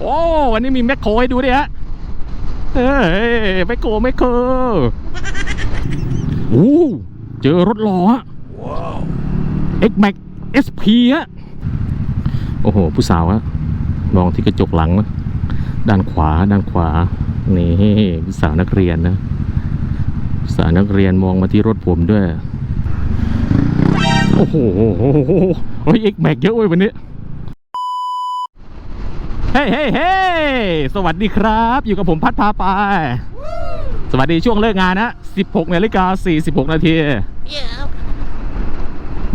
โอ้วันนี้มีแมคโครให้ดูด้วยฮะเฮ้ยแมคโครแมคโครโอ้เจอรถหล่อฮะ X Max SP ฮะ โอ้โห ผู้สาวฮะมองที่กระจกหลังนะด้านขวาด้านขวา นี่ผู้สาวนักเรียนนะผู้สาวนักเรียนมองมาที่รถผมด้วย โอ้โหโอ้ย X Max เยอะเว้ยวันนี้ ฮ้ยเฮ้ยเฮ้ยสวัสดีครับ อยู่กับผมพัดพาไป สวัสดีช่วงเลิกงานนะ 16นาฬิกา46 นาที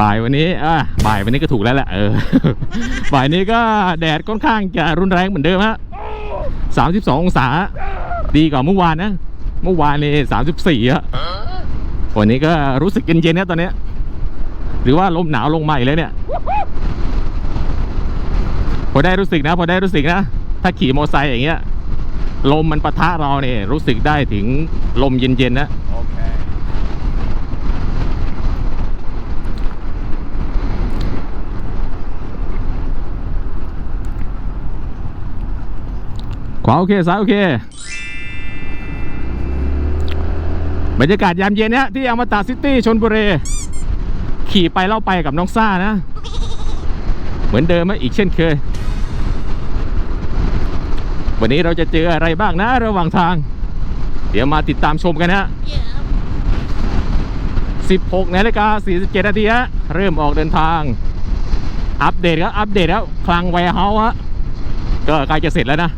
บ่ายวันนี้อะบ่ายวันนี้ก็ถูกแล้วแหละเออ บ่ายนี้ก็แดดค่อนข้างจะรุนแรงเหมือนเดิมฮะ32 องศา ดีกว่าเมื่อวานนะ เมื่อวานนี่34อะวันนี้ก็รู้สึกเย็นๆนะตอนนี้ หรือว่าลมหนาวลงมาอีกแล้วเนี่ย อได้รู้สึกนะ พอได้รู้สึกนะ ถ้าขี่มอเตอร์ไซค์อย่างเงี้ย ลมมันปะทะเราเนี่ยรู้สึกได้ถึงลมเย็นๆนะขวาโอเคซ้ายโอเค บรรยากาศยามเย็นเนี่ยที่อมตะซิตี้ชนบุรี ขี่ไปเล่าไปกับน้องซ่านะ เหมือนเดิมอีกเช่นเคย วันนี้เราจะเจออะไรบ้างนะระหว่างทาง เดี๋ยวมาติดตามชมกันนะ16นาฬิกา47นาทีฮะเริ่มออกเดินทาง อัปเดตครับอัปเดตแล้วคลังไวเฮาส์ฮะก็ใกล้จะเสร็จแล้วนะ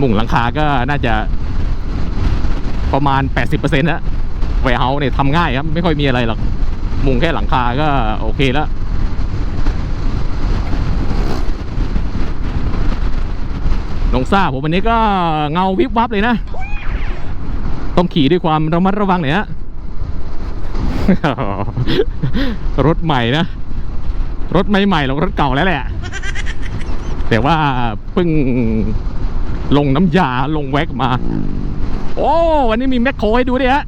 มุงหลังคาก็น่าจะประมาณ 80%นะไวเฮาส์เนี่ยทำง่ายครับ ไม่ค่อยมีอะไรหรอก มุงแค่หลังคาก็โอเคแล้ว น้องซ่าผมวันนี้ก็เงาวิบวับเลยนะ ต้องขี่ด้วยความระมัดระวังหน่อยฮะรถใหม่นะ รถไม่ใหม่หรอกรถเก่าแล้วแหละ แต่ว่าเพิ่งลงน้ำยาลงแว็กมา โอ้วันนี้มีแมคโครให้ดูด้วยฮะ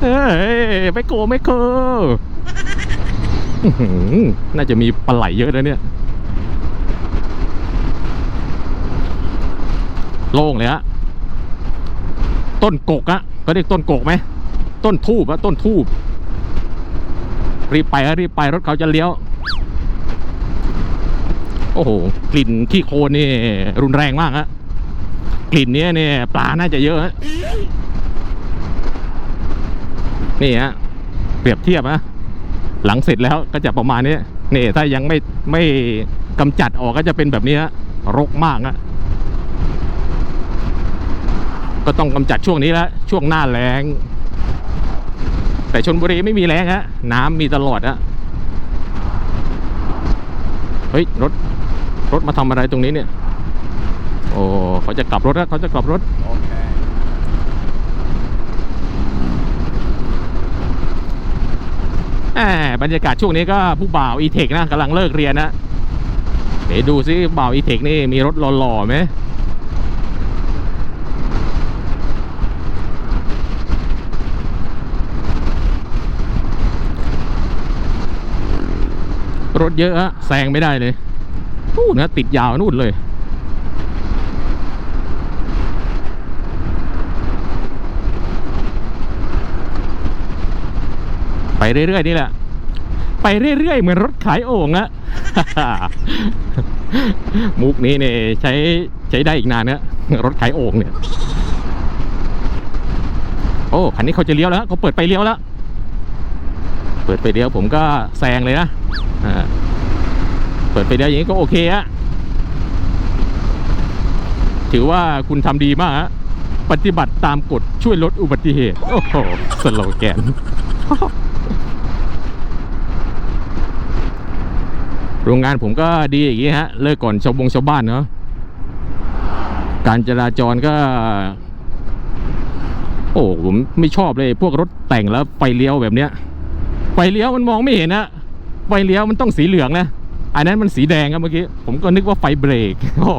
เฮ้ยแมคโครแมคโครอื้อหือน่าจะมีปลาไหลเยอะนะเนี่ย โล่งเลยฮะต้นกกอะเขาเรียกต้นกกไหมต้นทูบอะต้นทูบรีบไปฮะรีบไปรถเขาจะเลี้ยว โอ้โห กลิ่นขี้โคลนนี่รุนแรงมากฮะกลิ่นนี้เนี่ยปลาน่าจะเยอะฮะนี่ฮะเปรียบเทียบนะหลังเสร็จแล้วก็จะประมาณนี้นี่ถ้ายังไม่ไม่กำจัดออกก็จะเป็นแบบนี้ฮะรกมากฮะ ก็ต้องกำจัดช่วงนี้แล้วช่วงหน้าแล้ง แต่ชนบุรีไม่มีแล้งฮะน้ำมีตลอดฮะเฮ้ยรถรถมาทำอะไรตรงนี้เนี่ย โอ้เขาจะกลับรถแล้วเขาจะกลับรถ Okay. แหมบรรยากาศช่วงนี้ก็ผู้บ่าวอีเทคนะกำลังเลิกเรียนนะเดี๋ยวดูซิบ่าวอีเทคนี่มีรถหล่อๆไหม รถเยอะอะแซงไม่ได้เลยนู่นนะติดยาวนู่นเลย ไปเรื่อยๆนี่แหละ ไปเรื่อยๆ เหมือนรถขายโอ่งอะมุกนี้เนี่ยใช้ใช้ได้อีกนานนะรถขายโอ่งเนี่ย โอ้คันนี้เขาจะเลี้ยวแล้วเขาเปิดไฟเลี้ยวแล้ว เปิดไฟเลี้ยวผมก็แซงเลยนะอ่าเปิดไฟเลี้ยวอย่างนี้ก็โอเคอะถือว่าคุณทำดีมากฮะปฏิบัติตามกฎช่วยลดอุบัติเหตุ โอ้โหสโลแกนโรงงานผมก็ดีอย่างนี้ฮะ เลิกก่อนชาวบงชาวบ้านเนาะการจราจรก็ โอ้ผมไม่ชอบเลย พวกรถแต่งแล้วไฟเลี้ยวแบบเนี้ย ไฟเลี้ยวมันมองไม่เห็นนะไฟเลี้ยวมันต้องสีเหลืองนะ อันนั้นมันสีแดงครับเมื่อกี้ ผมก็นึกว่าไฟเบรก โอ้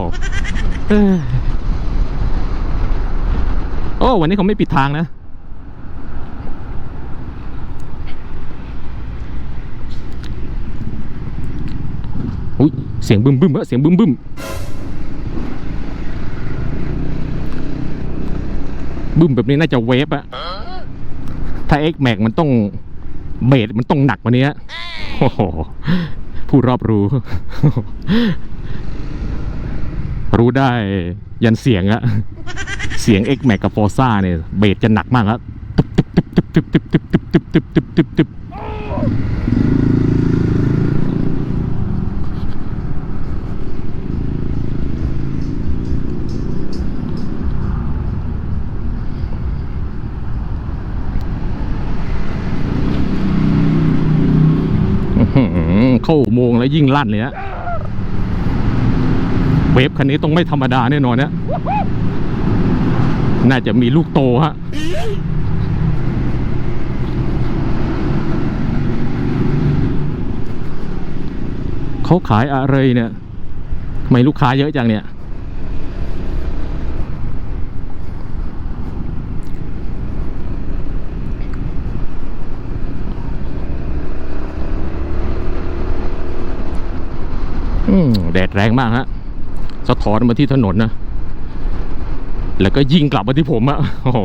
โอ้วันนี้เขาไม่ปิดทางนะ อุ้ยเสียงบึ้มบึ้มอะเสียงบึ้มบึ้มบึ้มแบบนี้น่าจะเวฟอะถ้า X Max มันต้อง เบสมันต้องหนักกว่านี้โอ้โหผู้รอบรู้ รู้ได้ยันเสียงอะเสียง X Max กับ Forza เนี่ยเบสจะหนักมากครับตึบตึบตึบตึบตึบตึบตึบตึบตึบตึบตึบอื้อหือ เข้าโมงแล้วยิ่งลั่นเลยฮะเวฟคันนี้ต้องไม่ธรรมดาแน่นอนเนี่ยน่าจะมีลูกโตฮะเขาขายอะไรเนี่ยทำไมลูกค้าเยอะจังเนี่ย อืม แดดแรงมากฮะ สะท้อนมาที่ถนนนะ แล้วก็ยิงกลับมาที่ผมอะโอ้โห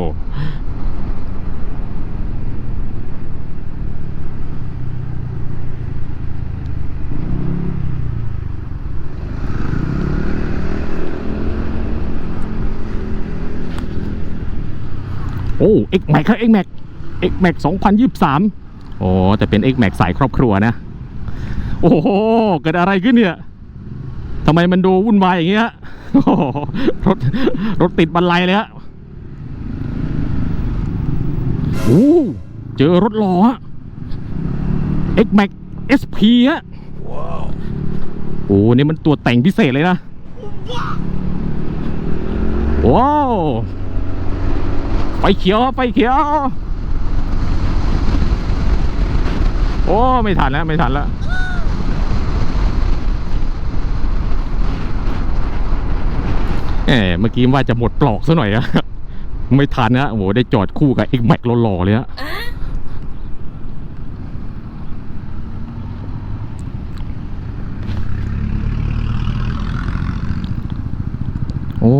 โอ้ X Max ครับ X Max X Max 2023โอ้แต่เป็น X Max สายครอบครัวนะ โอ้โห เกิดอะไรขึ้นเนี่ย ทำไมมันดูวุ่นวายอย่างเงี้ยรถรถติดบันไลเลยฮะโอ้เจอรถหล่อฮะ X Max SP ฮะโอ้นี่มันตัวแต่งพิเศษเลยนะว้าวไฟเขียวไฟเขียว โอ้ ไม่ทันแล้ว ไม่ทันแล้ว แหมเมื่อกี้ว่าจะหมดปลอกซะหน่อยอะไม่ทันนะโอ้โหได้จอดคู่กับ X Max หล่อๆเลยฮะโอ้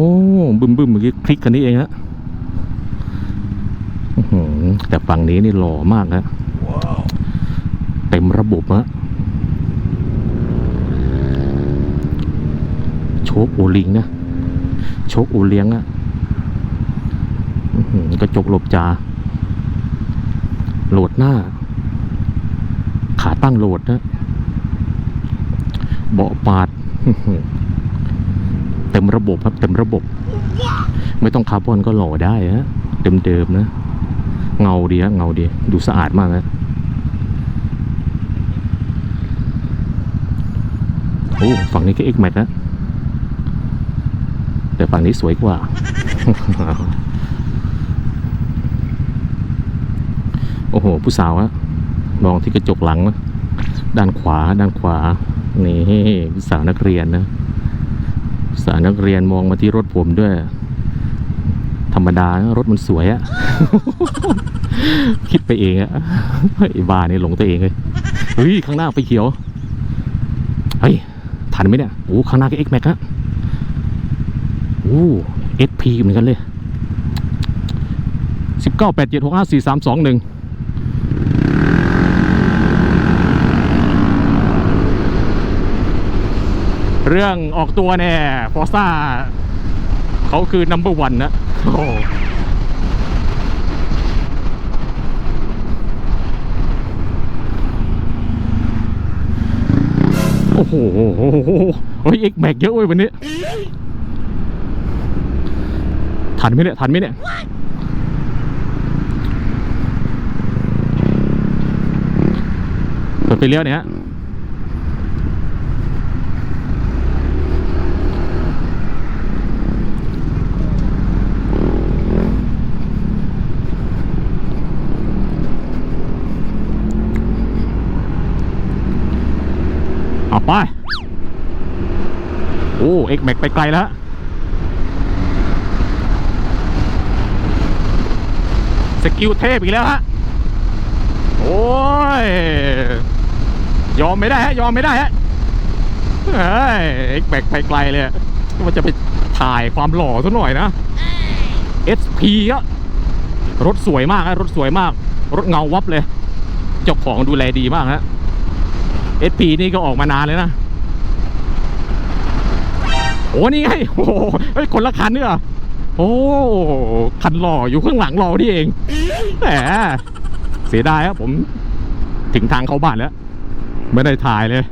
บึ้มบึ้มเมื่อกี้คลิกคันนี้เองฮะอื้อหือแต่ฝั่งนี้นี่หล่อมากฮะเต็มระบบฮะโชคโอลิงนะโชคโอเลี้ยงอะกระจกหลบจาโหลดหน้า ขาตั้งโหลดนะ เบาะปาด เต็มระบบครับ เต็มระบบ ไม่ต้องคาร์บอนก็หล่อได้ฮะเดิมๆนะ เงาดีฮะเงาดี ดูสะอาดมากนะโอ้ฝั่งนี้ก็ X Max นะแต่ ฝั่งนี้สวยกว่า โอ้โห ผู้สาวอะมองที่กระจกหลังนะด้านขวา ด้านขวา นี่ผู้สาวนักเรียนนะผู้สาวนักเรียนมองมาที่รถผมด้วย ธรรมดานะรถมันสวยอะ คิดไปเองอะไอ้บ้านี่หลงตัวเองเลย เฮ้ย ข้างหน้าไฟเขียว เฮ้ย ทันไหมเนี่ย โอ้ ข้างหน้าก็ X Max ฮะ โอ้เอสพีเหมือนกันเลยสิบเก้าแปดเจ็ดหกห้าสี่สามสองหนึ่งเรื่องออกตัวเนี่ยฟอร์ซ่าเขาคือ number one นะโอ้โหโอ้โหเฮ้ยเอ็กแม็กเยอะเว้ยวันนี้ ทันไหมเนี่ย ทันไหมเนี่ยเปิดไปเลี้ยวเนี่ยเอาไป โอ้ เอ็กแม็กไปไกลแล้ว สกิลเทพอีกแล้วฮะ โอ้ย ยอมไม่ได้ฮะ ยอมไม่ได้ฮะเฮ้ยแบกไปไกลเลยว่าจะไปถ่ายความหล่อซะหน่อยนะ SP อะรถสวยมากนะรถสวยมาก รถเงาวับเลย เจ้าของดูแลดีมากฮะ SP นี่ก็ออกมานานเลยนะโอ้นี่ไงโอ้ยคนละคันเนี่ย โอ้คันหล่ออยู่ข้างหลังเราที่เองแหมเสียดายครับผม ถึงทางเข้าบ้านแล้ว ไม่ได้ถ่ายเลย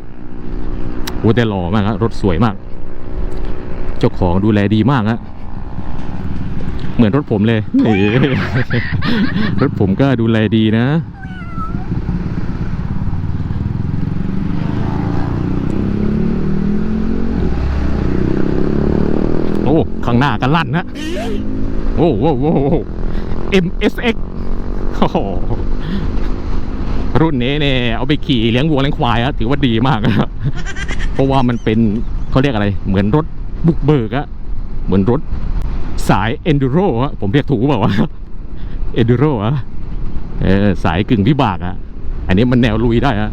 โอ้แต่หล่อมากครับรถสวยมาก เจ้าของดูแลดีมากฮะเหมือนรถผมเลย รถผมก็ดูแลดีนะ โอ้ ข้าง หน้ากันลั่นนะโอ้โหโอ้โห MSX โอ้โหรุ่นนี้เนี่ยเอาไปขี่เลี้ยงวัวเลี้ยงควายอะถือว่าดีมากอะเพราะว่ามันเป็นเขาเรียกอะไร เหมือนรถบุกเบิกอะเหมือนรถสาย enduro อะผมเรียกถูกเปล่าวะ enduro อะเออสายกึ่งวิบากอะอันนี้มันแนวลุยได้อะ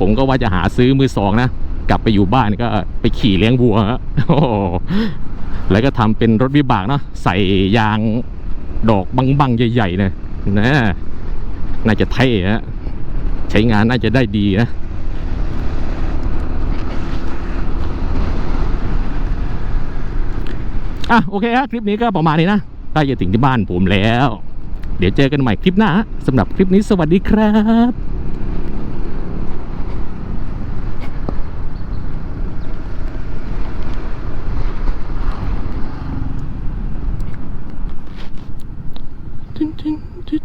ผมก็ว่าจะหาซื้อมือสองนะ กลับไปอยู่บ้านก็ไปขี่เลี้ยงวัวฮะโอ้ แล้วก็ทำเป็นรถวิบากเนาะใส่ยางดอกบังๆใหญ่ๆเนี่ยนะน่าจะเท่ฮะใช้งานน่าจะได้ดีนะอะโอเคฮะคลิปนี้ก็ประมาณนี้นะใกล้จะถึงที่บ้านผมแล้ว เดี๋ยวเจอกันใหม่คลิปหน้าสำหรับคลิปนี้สวัสดีครับ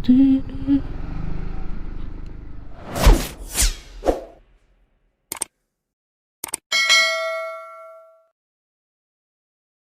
do